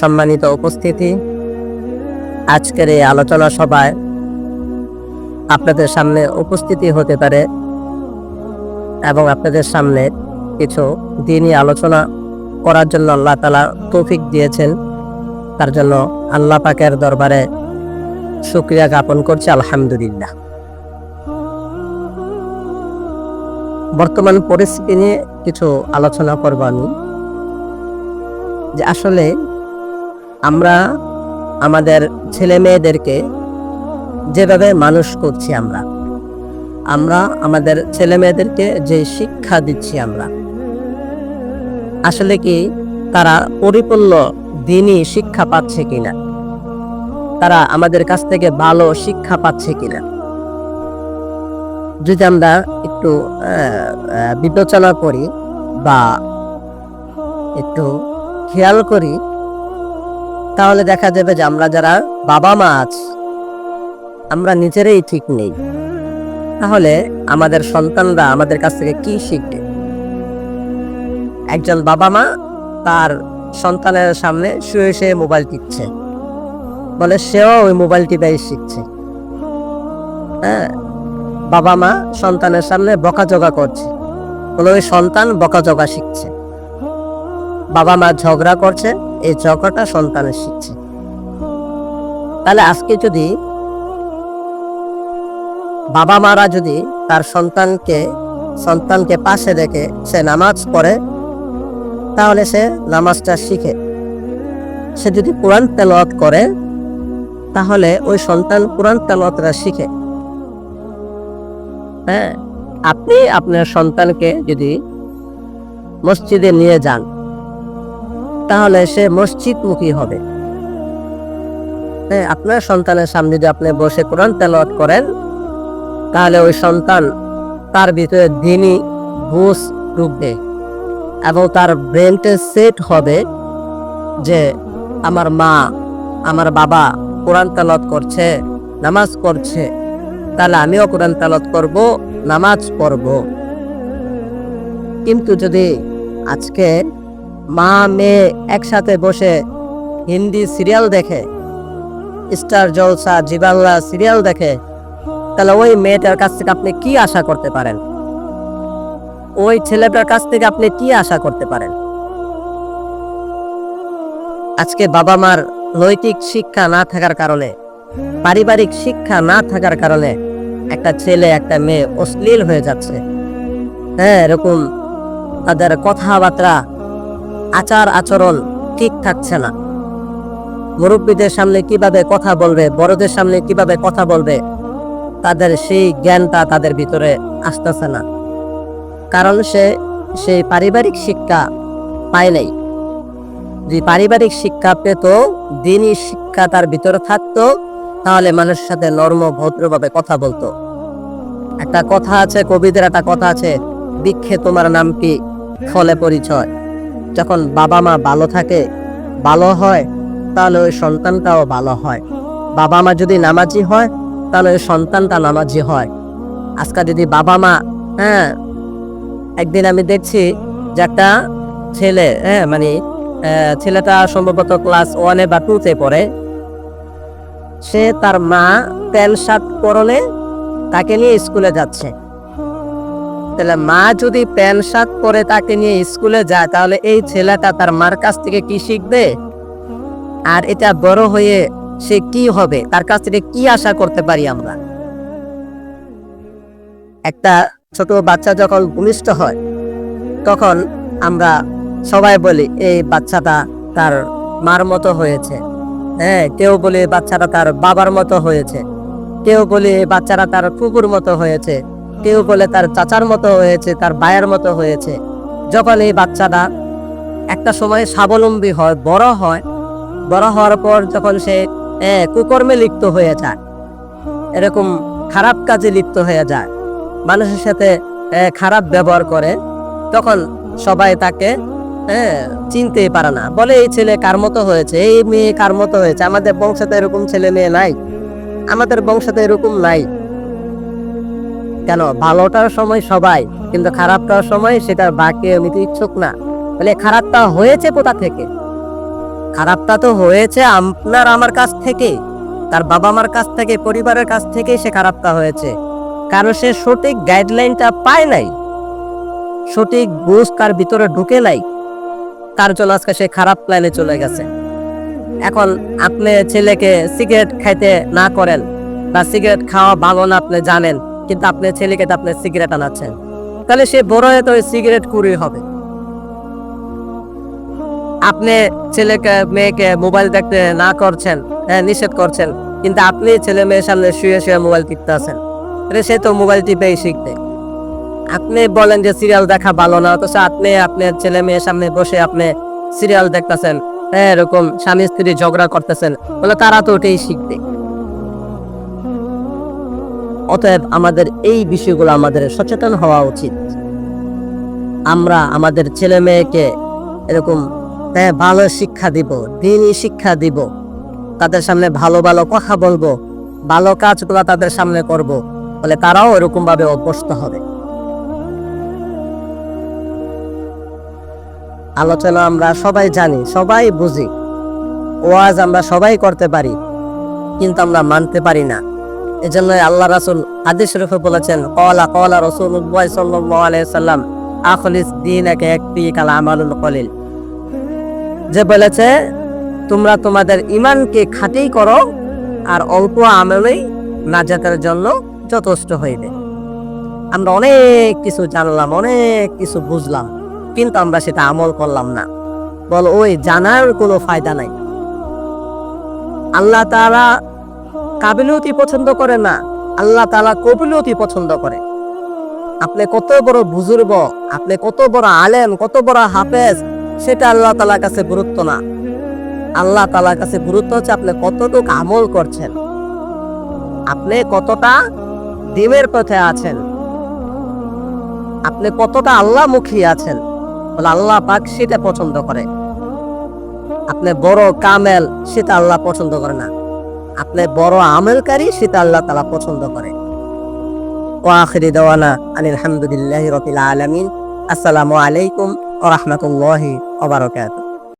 সম্মানিত উপস্থিতি। আজকের এই আলোচনা সভায় আপনাদের সামনে উপস্থিতি হতে পারে এবং আপনাদের সামনে কিছু দিনই আলোচনা করার জন্য আল্লাহ তালা তৌফিক দিয়েছেন। তার জন্য আল্লাহ পাকের দরবারে শুক্রিয়া জ্ঞাপন করছি, আলহামদুলিল্লাহ। বর্তমান পরিস্থিতি নিয়ে কিছু আলোচনা করব আমি। যে আসলে আমরা আমাদের ছেলে মেয়েদেরকে যেভাবে মানুষ করছি আমরা আমরা আমাদের ছেলে মেয়েদেরকে যে শিক্ষা দিচ্ছি আমরা। আসলে কি তারা পরিপূর্ণ দিনই শিক্ষা পাচ্ছে কিনা? তারা আমাদের কাছ থেকে ভালো শিক্ষা পাচ্ছে কিনা? যদি আমরা একটু বিবেচনা করি বা একটু খেয়াল করি তাহলে দেখা যাবে যে আমরা যারা বাবা মা আছি, আমরা নিজেরাই ঠিক নেই। তাহলে আমাদের সন্তানরা আমাদের কাছ থেকে কি শিখবে? একজন বাবা মা তার সন্তানের সামনে শুয়ে শুয়ে মোবাইল টিপছে। বলে সেও ওই মোবাইল টিপাই শিখছে। হ্যাঁ বাবা মা সন্তানের সামনে বকাঝকা করছে। বলে ওই সন্তান বকাঝকা শিখছে। বাবা মা ঝগড়া করছে। এই ঝগড়াটা সন্তানের শিখছে। তাহলে আজকে যদি বাবা মারা যদি তার সন্তানকে সন্তানকে পাশে রেখে সে নামাজ পড়ে, তাহলে সে নামাজটা শিখে। সে যদি কোরআন তেলাওয়াত করে, তাহলে ওই সন্তান কোরআন তেলাওয়াতটা শিখে। হ্যাঁ আপনি আপনার সন্তানকে যদি মসজিদে নিয়ে যান তাহলে সে মসজিদমুখী হবে। হ্যাঁ আপনার সন্তানের সামনে যদি আপনি বসে কোরআন তেলাওয়াত করেন, তাহলে ওই সন্তান তার ভিতরে দিনই বুঝ ঢুকবে এবং তার ব্রেনটা সেট হবে যে আমার মা, আমার বাবা কোরআন তেলাওয়াত করছে, নামাজ করছে তাহলে আমিও কোরআন তেলাওয়াত করব, নামাজ পড়ব। কিন্তু যদি আজকে মা মেয়ে একসাথে বসে হিন্দি সিরিয়াল দেখে, স্টার জলসা জিবাংলা সিরিয়াল দেখে, তাহলে ওই মেয়েটার কাছ থেকে আপনি কি আশা করতে পারেন? ওই ছেলেটার কাছ থেকে আপনি কি আশা করতে পারেন? আজকে বাবা মার নৈতিক শিক্ষা না থাকার কারণে, পারিবারিক শিক্ষা না থাকার কারণে একটা ছেলে, একটা মেয়ে অশ্লীল হয়ে যাচ্ছে। হ্যাঁ এরকম তাদের কথাবার্তা আচার আচরণ ঠিক থাকছে না। মুরব্বীদের সামনে কীভাবে কথা বলবে, বড়দের সামনে কীভাবে কথা বলবে, তাদের সেই জ্ঞানটা তাদের ভিতরে আসতেছে না। কারণ সে, সেই পারিবারিক শিক্ষা পায় নাই। যদি পারিবারিক শিক্ষা পেত দিনই শিক্ষা তার ভিতরে থাকতো, তাহলে মানুষের সাথে নর্ম, ভদ্রভাবে কথা বলতো। একটা কথা আছে, কবিদের একটা কথা আছে বৃক্ষে তোমার নাম কি? ফলে পরিচয়। যখন বাবা মা ভালো থাকে, ভালো হয়, তাহলে ওই সন্তানটাও ভালো হয়। বাবা মা যদি নামাজি হয়, তাহলে ওই সন্তানটা নামাজি হয়। আজকে যদি বাবা মা হ্যাঁ একদিন আমি দেখছি যে একটা ছেলে হ্যাঁ মানে ছেলেটা সম্ভবত ক্লাস ওয়ানে বা টুতে পড়ে। সে তার মা তেল শার্ট পরনে তাকে নিয়ে স্কুলে যাচ্ছে। তাহলে মা যদি প্যান্ট শার্ট পরে তাকে নিয়ে স্কুলে যায়, তাহলে এই ছেলেটা তার মার কাছ থেকে কি শিখবে? আর এটা বড় হয়ে সে কি হবে? তার কাছ থেকে কি আশা করতে পারি আমরা? একটা ছোট বাচ্চা যখন ভূমিষ্ঠ হয়, তখন আমরা সবাই বলি, এই বাচ্চাটা তার মার মতো হয়েছে। হ্যাঁ কেউ বলে বাচ্চাটা তার বাবার মতো হয়েছে। কেউ বলে, এই বাচ্চাটা তার কুকুর মতো হয়েছে। কেউ বলে তার চাচার মতো হয়েছে, তার বায়ের মতো হয়েছে। যখন এই বাচ্চাটা একটা সময় স্বাবলম্বী হয়, বড় হয়, বড় হওয়ার পর যখন সে কুকর্মে লিপ্ত হয়ে যায়, এরকম খারাপ কাজে লিপ্ত হয়ে যায়, মানুষের সাথে খারাপ ব্যবহার করে, তখন সবাই তাকে হ্যাঁ চিনতেই পারে না। বলে, এই ছেলে কার মতো হয়েছে? এই মেয়ে কার মতো হয়েছে? আমাদের বংশতে এরকম ছেলে মেয়ে নাই। আমাদের বংশতে এরকম নাই। কেন? ভালোটার সময় সবাই, কিন্তু খারাপটার সময় সেটার বাকি নিতে ইচ্ছুক না। বলে খারাপটা হয়েছে কোথা থেকে? খারাপটা তো হয়েছে আপনার আমার কাছ থেকে। তার বাবা মার কাছ থেকে, পরিবারের কাছ থেকেই সে খারাপটা হয়েছে। কারণ সে সঠিক গাইডলাইনটা পায় নাই। সঠিক বুঝ তার ভিতরে ঢুকে নাই। তার জন্য আজকে সে খারাপ লাইনে চলে গেছে। এখন আপনি ছেলেকে সিগারেট খাইতে না করেন বা সিগারেট খাওয়া ভালো না, আপনি জানেন। কিন্তু আপনি ছেলেকে তো আপনি সিগারেট আনাচ্ছেন। তাহলে সে বড় হয়ে তো ওই সিগারেট কুড়ি হবে। আপনি ছেলেকে, মেয়েকে মোবাইল দেখতে না করছেন হ্যাঁ নিষেধ করছেন, কিন্তু আপনি ছেলে মেয়ের সামনে শুয়ে শুয়ে মোবাইল টিপতে আছেন। তাহলে সে তো মোবাইল টিপেই শিখবে আপনি বলেন যে সিরিয়াল দেখা ভালো না, অথচ আপনি আপনার ছেলে মেয়ের সামনে বসে আপনি সিরিয়াল দেখতেছেন হ্যাঁ এরকম স্বামী স্ত্রী ঝগড়া করতেছেন, বলে তারা তো ওটাই শিখবে অতএব আমাদের এই বিষয়গুলো আমাদের সচেতন হওয়া উচিত। আমরা আমাদের ছেলে মেয়েকে এরকম হ্যাঁ ভালো শিক্ষা দিব, দিনই শিক্ষা দিব, তাদের সামনে ভালো ভালো কথা বলব, ভালো কাজগুলো তাদের সামনে করব বলে তারাও এরকম ভাবে অভ্যস্ত হবে। আলোচনা আমরা সবাই জানি, সবাই বুঝি, ওয়াজ আমরা সবাই করতে পারি, কিন্তু আমরা মানতে পারি না। এজন্য আল্লাহ রাসুল হাদিস শরীফে বলেছেন, কলা কলা সাল্লাল্লাহু আলাইহি সাল্লাম, আখলিস দীনাকে একটি কাল আমালুল কলিল। যে বলেছে, তোমরা তোমাদের ইমানকে খাঁটি করো আর অল্প আমলেই নাজাতের জন্য যথেষ্ট হইবে। আমরা অনেক কিছু জানলাম, অনেক কিছু বুঝলাম, কিন্তু আমরা সেটা আমল করলাম না। বল, ওই জানার কোনো ফায়দা নাই। আল্লাহ তাআলা কাবিলিয়তি পছন্দ করে না, আল্লাহ তাআলা কবিলিয়তি পছন্দ করে। আপনি কত বড় বুজুর্গ, আপনি কত বড় আলেম, কত বড় হাফেজ, সেটা আল্লাহ তাআলার কাছে গুরুত্ব না। আল্লাহ তাআলার কাছে গুরুত্ব হচ্ছে আপনি কতটুকু আমল করছেন। আপনি কতটা দিনের পথে আছেন। আপনি কতটা আল্লাহ মুখী আছেন। বলে আল্লাহ পাক সেটা পছন্দ করে। আপনি বড় কামেল, সেটা আল্লাহ পছন্দ করে না। আপনি বড় আমেলকারী সেটা আল্লাহ তালা পছন্দ করে। ও আখিরি দেওয়ানা আলহামদুলিল্লাহ রবিল আলমিন। আসসালামু আলাইকুম ও রহমতুল্লাহি ওবরাকাতুহ